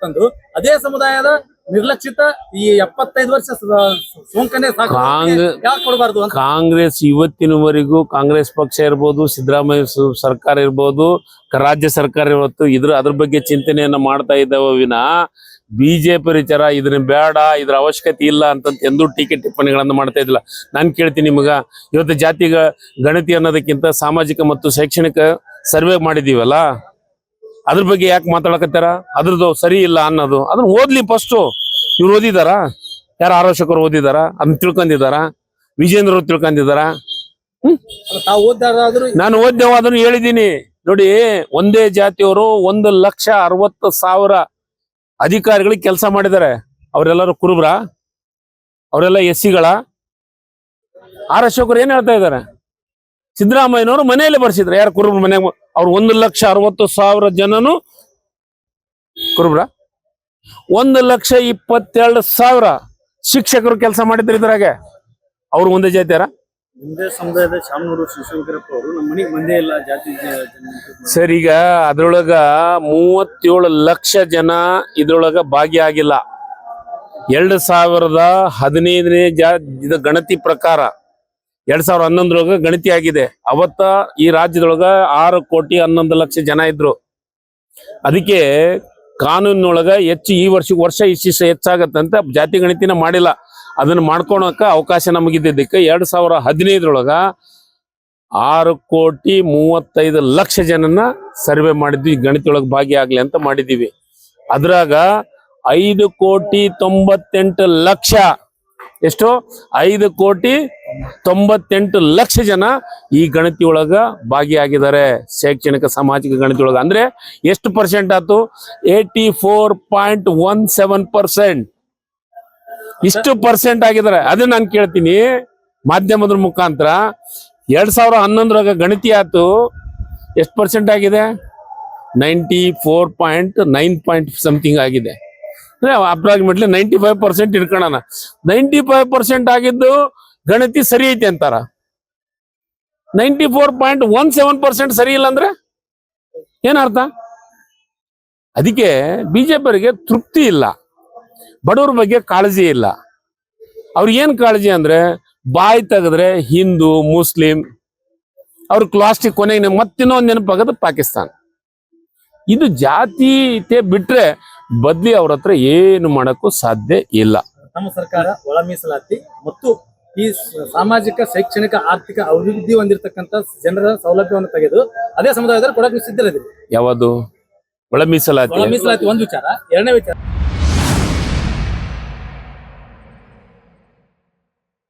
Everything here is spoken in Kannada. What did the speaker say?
ತಂದು ಅದೇ ಸಮುದಾಯದ ನಿರ್ಲಕ್ಷಿತ ಈ ಎಪ್ಪತ್ತೈದು ವರ್ಷ ಸೋಂಕನ್ನೇ ಯಾಕೆ ಕೊಡಬಾರ್ದು ಅಂತ? ಕಾಂಗ್ರೆಸ್ ಇವತ್ತಿನವರೆಗೂ ಕಾಂಗ್ರೆಸ್ ಪಕ್ಷ ಇರ್ಬೋದು ಸಿದ್ದರಾಮಯ್ಯ ಸರ್ಕಾರ ಇರ್ಬೋದು ರಾಜ್ಯ ಸರ್ಕಾರ ಇವತ್ತು ಇದ್ರ ಅದ್ರ ಬಗ್ಗೆ ಚಿಂತನೆಯನ್ನ ಮಾಡ್ತಾ ಇದ್ದಾವ ವಿನ ಬಿಜೆಪಿ ವಿಚಾರ ಇದನ್ನ ಬೇಡ ಇದ್ರ ಅವಶ್ಯಕತೆ ಇಲ್ಲ ಅಂತಂತ ಎಂದೂ ಟೀಕೆ ಟಿಪ್ಪಣಿಗಳನ್ನ ಮಾಡ್ತಾ ಇದ್ದಿಲ್ಲ. ನಾನು ಕೇಳ್ತೀನಿ ನಿಮಗ ಇವತ್ತು ಜಾತಿಗ ಗಣತಿ ಅನ್ನೋದಕ್ಕಿಂತ ಸಾಮಾಜಿಕ ಮತ್ತು ಶೈಕ್ಷಣಿಕ ಸರ್ವೆ ಮಾಡಿದೀವಲ್ಲ ಅದ್ರ ಬಗ್ಗೆ ಯಾಕೆ ಮಾತಾಡಕತ್ತಾರ ಅದ್ರದ್ದು ಸರಿ ಇಲ್ಲ ಅನ್ನೋದು. ಅದನ್ನ ಓದ್ಲಿ ಫಸ್ಟು ಇವ್ರು ಓದಿದಾರ? ಯಾರು ಆರೋಶಕರು ಓದಿದಾರ? ಅದನ್ನ ತಿಳ್ಕೊಂಡಿದಾರ? ವಿಜೇಂದ್ರ ತಿಳ್ಕೊಂಡಿದಾರ? ನಾನು ಓದ್ಯವ ಅದನ್ನು ಹೇಳಿದ್ದೀನಿ ನೋಡಿ ಒಂದೇ ಜಾತಿಯವರು ಒಂದು ಲಕ್ಷ ಅರವತ್ತು ಸಾವಿರ ಅಧಿಕಾರಿಗಳಿಗೆ ಕೆಲಸ ಮಾಡಿದ್ದಾರೆ ಅವರೆಲ್ಲರೂ ಕುರುಬ್ರ. ಅವರೆಲ್ಲ ಎಸ್ ಸಿಗಳ ಆರ್ ಅಶೋಕರು ಏನ್ ಹೇಳ್ತಾ ಇದ್ದಾರೆ ಸಿದ್ದರಾಮಯ್ಯನವರು ಮನೆಯಲ್ಲಿ ಬರ್ಸಿದ್ರು. ಯಾರು ಕುರುಬ್ರ ಮನೆ ಅವ್ರು ಒಂದು ಲಕ್ಷ ಅರವತ್ತು ಸಾವಿರ ಜನನು ಕುರುಬ್ರ. ಒಂದು ಲಕ್ಷ ಇಪ್ಪತ್ತೆರಡು ಸಾವಿರ ಶಿಕ್ಷಕರು ಕೆಲಸ ಮಾಡಿದ್ರು ಇದ್ರಾಗೆ. ಅವ್ರು ಒಂದೇ ಜಾತಿಯಾರ ಮುಂದೆ ಸಮುದಾಯದ ಶಾಮನೂರು ಶಿವಶಂಕರಪ್ಪ ಅವರು ನಮ್ಮ ಮನೆಗೆ ಬಂದೇ ಇಲ್ಲ ಜಾತಿ ಸರ್ ಈಗ ಅದ್ರೊಳಗ ಮೂವತ್ತೇಳು ಲಕ್ಷ ಜನ ಇದ್ರೊಳಗ ಭಾಗಿಯಾಗಿಲ್ಲ ಎರಡು ಸಾವಿರದ ಹದಿನೈದನೇ ಜಾ ಇದು ಗಣತಿ ಪ್ರಕಾರ ಎರಡ್ ಸಾವಿರದ ಹನ್ನೊಂದರೊಳಗ ಗಣತಿ ಆಗಿದೆ. ಅವತ್ತ ಈ ರಾಜ್ಯದೊಳಗ ಆರು ಕೋಟಿ ಹನ್ನೊಂದು ಲಕ್ಷ ಜನ ಇದ್ರು. ಅದಕ್ಕೆ ಕಾನೂನಿನೊಳಗ ಹೆಚ್ಚು ಈ ವರ್ಷ ವರ್ಷ ಇಷ್ಟಿಷ್ಟು ಹೆಚ್ಚಾಗತ್ತಂತ ಜಾತಿ ಗಣತಿನ ಮಾಡಿಲ್ಲ. ಅದನ್ನ ಮಾಡ್ಕೊಳಕ ಅವಕಾಶ ನಮಗಿದ್ದಕ್ಕೆ ಎರಡ್ ಸಾವಿರ ಹದಿನೈದರೊಳಗ ಆರು ಕೋಟಿ ಮೂವತ್ತೈದು ಲಕ್ಷ ಜನನ ಸರ್ವೆ ಮಾಡಿದ್ವಿ. ಗಣಿತೊಳಗೆ ಭಾಗಿಯಾಗ್ಲಿ ಅಂತ ಮಾಡಿದೀವಿ ಅದ್ರಾಗ ಐದು ಕೋಟಿ ತೊಂಬತ್ತೆಂಟು ಲಕ್ಷ ಎಷ್ಟು? ಐದು ಕೋಟಿ ತೊಂಬತ್ತೆಂಟು ಲಕ್ಷ ಜನ ಈ ಗಣತಿಯೊಳಗ ಭಾಗಿಯಾಗಿದ್ದಾರೆ. ಶೈಕ್ಷಣಿಕ, ಸಾಮಾಜಿಕ ಗಣತಿಯೊಳಗ ಅಂದ್ರೆ ಎಷ್ಟು ಪರ್ಸೆಂಟ್ ಆಯ್ತು? Eighty four point one seven percent ಇಷ್ಟು ಪರ್ಸೆಂಟ್ ಆಗಿದ್ದಾರೆ. ಅದನ್ನ ನಾನು ಕೇಳ್ತೀನಿ ಮಾಧ್ಯಮದ ಮುಖಾಂತರ. ಎರಡ್ ಸಾವಿರ ಹನ್ನೊಂದರಾಗ ಗಣತಿ ಆಯ್ತು. ಎಷ್ಟು ಪರ್ಸೆಂಟ್ ಆಗಿದೆ? Ninety four point nine point something ಆಗಿದೆ. ಅಪ್ರಾಕ್ಸಿಮೇಟ್ಲಿ ನೈಂಟಿ ಫೈವ್ ಪರ್ಸೆಂಟ್ ಇಟ್ಕೊಳ್ಳೋಣ ನೈಂಟಿ ಫೈವ್ ಪರ್ಸೆಂಟ್ ಆಗಿದ್ದು ಗಣತಿ ಸರಿ ಐತಿ ಅಂತಾರ. Ninety four point one seven percent ಸರಿ ಇಲ್ಲ ಅಂದ್ರೆ ಏನರ್ಥ ಅದಕ್ಕೆ ಬಿಜೆಪಿಯವರಿಗೆ ತೃಪ್ತಿ ಇಲ್ಲ. ಬಡವ್ರ ಬಗ್ಗೆ ಕಾಳಜಿ ಇಲ್ಲ. ಅವ್ರಿಗೆ ಏನ್ ಕಾಳಜಿ ಅಂದ್ರೆ ಬಾಯಿ ತೆಗೆದ್ರೆ ಹಿಂದೂ, ಮುಸ್ಲಿಂ, ಅವ್ರ ಕ್ಲಾಸ್ಟಿಗೆ ಕೊನೆಗೆ ಮತ್ತಿನ್ನೊಂದು ನೆನಪಾಗದು ಪಾಕಿಸ್ತಾನ. ಇದು ಜಾತೀಯತೆ ಬಿಟ್ರೆ ಬದ್ಲಿ ಅವ್ರ ಹತ್ರ ಏನು ಮಾಡಕ್ಕೂ ಸಾಧ್ಯ ಇಲ್ಲ. ನಮ್ಮ ಸರ್ಕಾರ ಒಳ ಮೀಸಲಾತಿ ಮತ್ತು ಈ ಸಾಮಾಜಿಕ ಶೈಕ್ಷಣಿಕ ಆರ್ಥಿಕ ಅಭಿವೃದ್ಧಿ ಹೊಂದಿರತಕ್ಕಂತ ಜನರ ಸೌಲಭ್ಯವನ್ನು ತೆಗೆದು ಅದೇ ಸಮುದಾಯದಲ್ಲಿ ಕೊಡಕ್ಕೆ ಸಿದ್ಧರಿದ್ರು ಯಾವುದು? ಒಳ ಮೀಸಲಾತಿ. ಒಳ ಮೀಸಲಾತಿ ಒಂದು ವಿಚಾರ. ಎರಡನೇ ವಿಚಾರ.